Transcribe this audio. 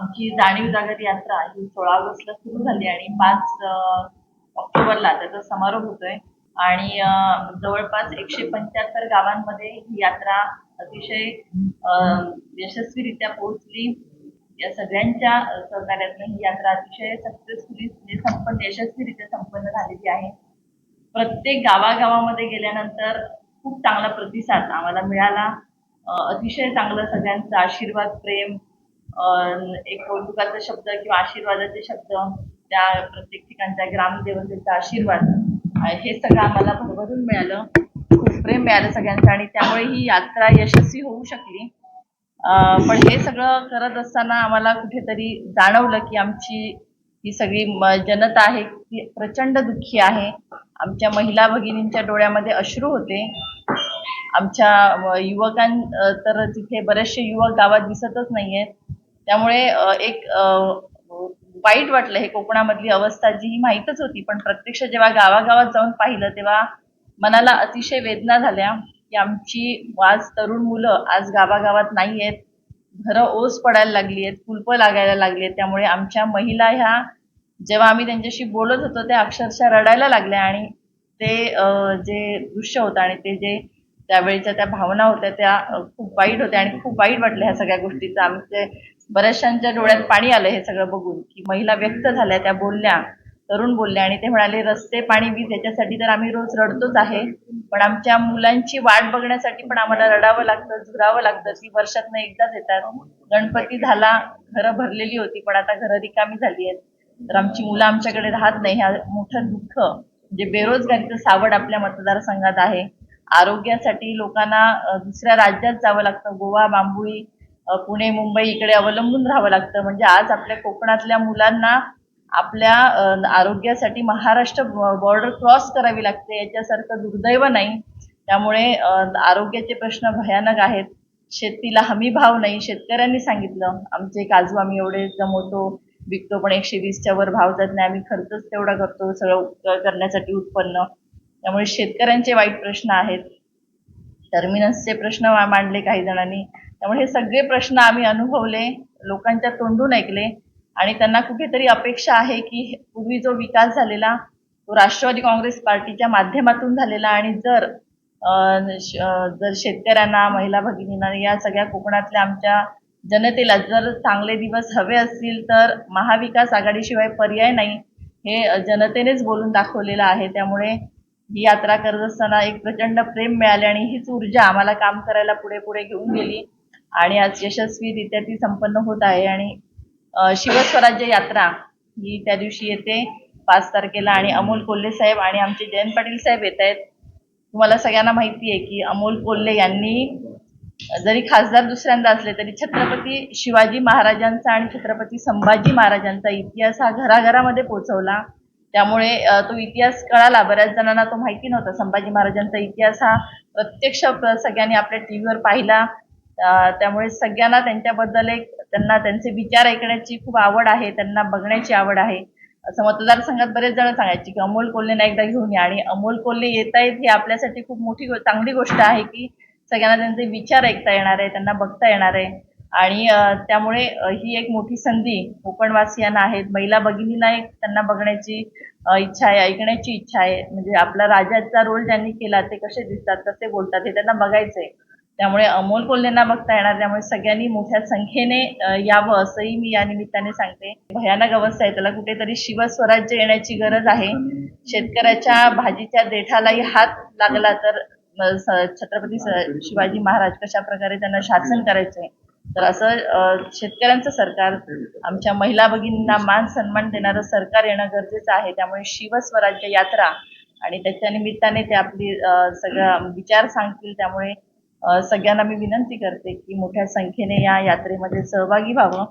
आमची जाणीव जागृती यात्रा ही सोळा ऑगस्टला सुरू झाली आणि पाच ऑक्टोबरला त्याचा समारोप होतोय. आणि जवळपास एकशे पंच्याहत्तर गावांमध्ये ही यात्रा अतिशय यशस्वीरित्या पोहोचली. या सगळ्यांच्या सहकार्यातून ही यात्रा अतिशय सक्सेसफुली म्हणजे संपन्न यशस्वीरित्या संपन्न झालेली आहे. प्रत्येक गावागावामध्ये गेल्यानंतर खूप चांगला प्रतिसाद आम्हाला मिळाला. अतिशय चांगलं सगळ्यांचा आशीर्वाद प्रेम एक कौतुकाचा शब्द किंवा आशीर्वादाचे शब्द त्या प्रत्येक ठिकाणच्या ग्रामदेवतेचा आशीर्वाद हे सगळं आम्हाला भरभरून मिळालं. खूप प्रेम मिळालं सगळ्यांचं आणि त्यामुळे ही यात्रा यशस्वी होऊ शकली. पण हे सगळं करत असताना आम्हाला कुठेतरी जाणवलं की आमची ही सगळी जनता आहे ती प्रचंड दुःखी आहे. आमच्या महिला भगिनींच्या डोळ्यामध्ये अश्रू होते. आमच्या युवकां तर तिथे बरेचसे युवक गावात दिसतच नाहीयेत. त्यामुळे एक वाईट वाटलं हे कोकणामधली अवस्था जी ही माहीतच होती. पण प्रत्यक्ष जेव्हा गावागावात जाऊन पाहिलं तेव्हा मनाला अतिशय वेदना झाल्या की आमची आज तरुण मुलं आज गावागावात नाही आहेत घरं ओस पडायला लागली आहेत कुलपं लागायला लागली आहेत त्यामुळे आमच्या महिला ह्या जेव्हा आम्ही त्यांच्याशी बोलत होतो त्या अक्षरशः रडायला लागल्या आणि ते जे दृश्य होतं आणि ते जे त्यावेळीच्या त्या भावना होत्या त्या खूप वाईट होत्या आणि खूप वाईट वाटलं ह्या सगळ्या गोष्टीचं. आमचे बऱ्याचशांच्या डोळ्यात पाणी आलं हे सगळं बघून की महिला व्यक्त झाल्या त्या बोलल्या तरुण बोलल्या आणि ते म्हणाले रस्ते पाणी वीज याच्यासाठी तर आम्ही रोज रडतोच आहे पण आमच्या मुलांची वाट बघण्यासाठी पण आम्हाला रडावं लागतं झुरावं लागतं. ती वर्षातनं एकदाच येतात. गणपती झाला घरं भरलेली होती पण आता घरं रिकामी झाली आहेत. तर आमची मुलं आमच्याकडे राहत नाही. ह्या मोठं दुःख म्हणजे बेरोजगारीचं सावड आपल्या मतदारसंघात आहे. आरोग्यासाठी लोकांना दुसऱ्या राज्यात जावं लागतं. गोवा बांबुळी पुणे मुंबई इकडे अवलंबून राहावं लागतं. म्हणजे आज आपल्या कोकणातल्या मुलांना आपल्या आरोग्यासाठी महाराष्ट्र बॉर्डर क्रॉस करावी लागते. याच्यासारखं दुर्दैव नाही. त्यामुळे आरोग्याचे प्रश्न भयानक आहेत. शेतीला हमी भाव नाही. शेतकऱ्यांनी सांगितलं आमचे काजू आम्ही एवढे जमवतो. विकतो पण एकशे वीसच्या वर भाव जात नाही. आम्ही खर्चच तेवढा करतो. सगळं करण्यासाठी उत्पन्न. त्यामुळे शेतकऱ्यांचे वाईट प्रश्न आहेत. टर्मिनसचे प्रश्न मांडले काही जणांनी. त्यामुळे हे सगळे प्रश्न आम्ही अनुभवले लोकांच्या तोंडून ऐकले आणि त्यांना कुठेतरी अपेक्षा आहे की पूर्वी जो विकास झालेला तो राष्ट्रवादी काँग्रेस पार्टीच्या माध्यमातून झालेला आणि जर जर शेतकऱ्यांना महिला भगिनींना या सगळ्या कोकणातल्या आमच्या जनतेला जर चांगले दिवस हवे असतील तर महाविकास आघाडीशिवाय पर्याय नाही हे जनतेनेच बोलून दाखवलेलं आहे. त्यामुळे ही यात्रा करत असताना एक प्रचंड प्रेम मिळाले आणि हीच ऊर्जा आम्हाला काम करायला पुढे पुढे घेऊन गेली. आणि आज यशस्वीरित्या ती संपन्न होत आहे आणि शिवस्वराज्य यात्रा ही त्या दिवशी येते पाच तारखेला आणि अमोल कोल्हे साहेब आणि आमचे जयंत पाटील साहेब येत आहेत. तुम्हाला सगळ्यांना माहिती आहे की अमोल कोल्हे यांनी जरी खासदार दुसऱ्यांदा असले तरी छत्रपती शिवाजी महाराजांचा आणि छत्रपती संभाजी महाराजांचा इतिहास हा घराघरामध्ये पोहोचवला त्यामुळे तो इतिहास कळाला. बऱ्याच जणांना तो माहिती नव्हता. संभाजी महाराजांचा इतिहास हा प्रत्यक्ष प्र- सगळ्यांनी आपल्या टीव्हीवर पाहिला. त्यामुळे सगळ्यांना त्यांच्याबद्दल एक त्यांना त्यांचे विचार ऐकण्याची खूप आवड आहे. त्यांना बघण्याची आवड आहे. असं मतदारसंघात बरेच जण सांगायचे की अमोल कोल्हेना एकदा घेऊन या. आणि अमोल कोल्हे येत आहेत ही आपल्यासाठी खूप मोठी गो- चांगली गोष्ट आहे की सगळ्यांना त्यांचे विचार ऐकता येणार आहे त्यांना बघता येणार आहे. आणि त्यामुळे ही एक मोठी संधी कोकणवासियांना आहेत महिला भगिनींना एक त्यांना बघण्याची इच्छा आहे ऐकण्याची इच्छा आहे. म्हणजे आपला राजाचा रोल ज्यांनी केला ते कसे दिसतात कसे बोलतात. हे त्यांना बघायचंय. त्यामुळे अमोल कोल्हेंना बघता येणार त्यामुळे सगळ्यांनी मोठ्या संख्येने यावं असंही मी या निमित्ताने सांगते. भयानक अवस्था आहे. त्याला कुठेतरी शिवस्वराज्य येण्याची गरज आहे. शेतकऱ्याच्या भाजीच्या देठालाही हात लागला तर छत्रपती शिवाजी महाराज कशा प्रकारे त्यांना शासन करायचंय? तर असं शेतकऱ्यांचं सरकार आमच्या महिला भगिनींना मान सन्मान देणारं सरकार येणं गरजेचं आहे. त्यामुळे शिवस्वराज्य यात्रा आणि त्याच्या निमित्ताने ते आपली सगळ्या सगळा विचार सांगतील. त्यामुळे सगळ्यांना मी विनंती करते की मोठ्या संख्येने या यात्रेमध्ये सहभागी व्हावं.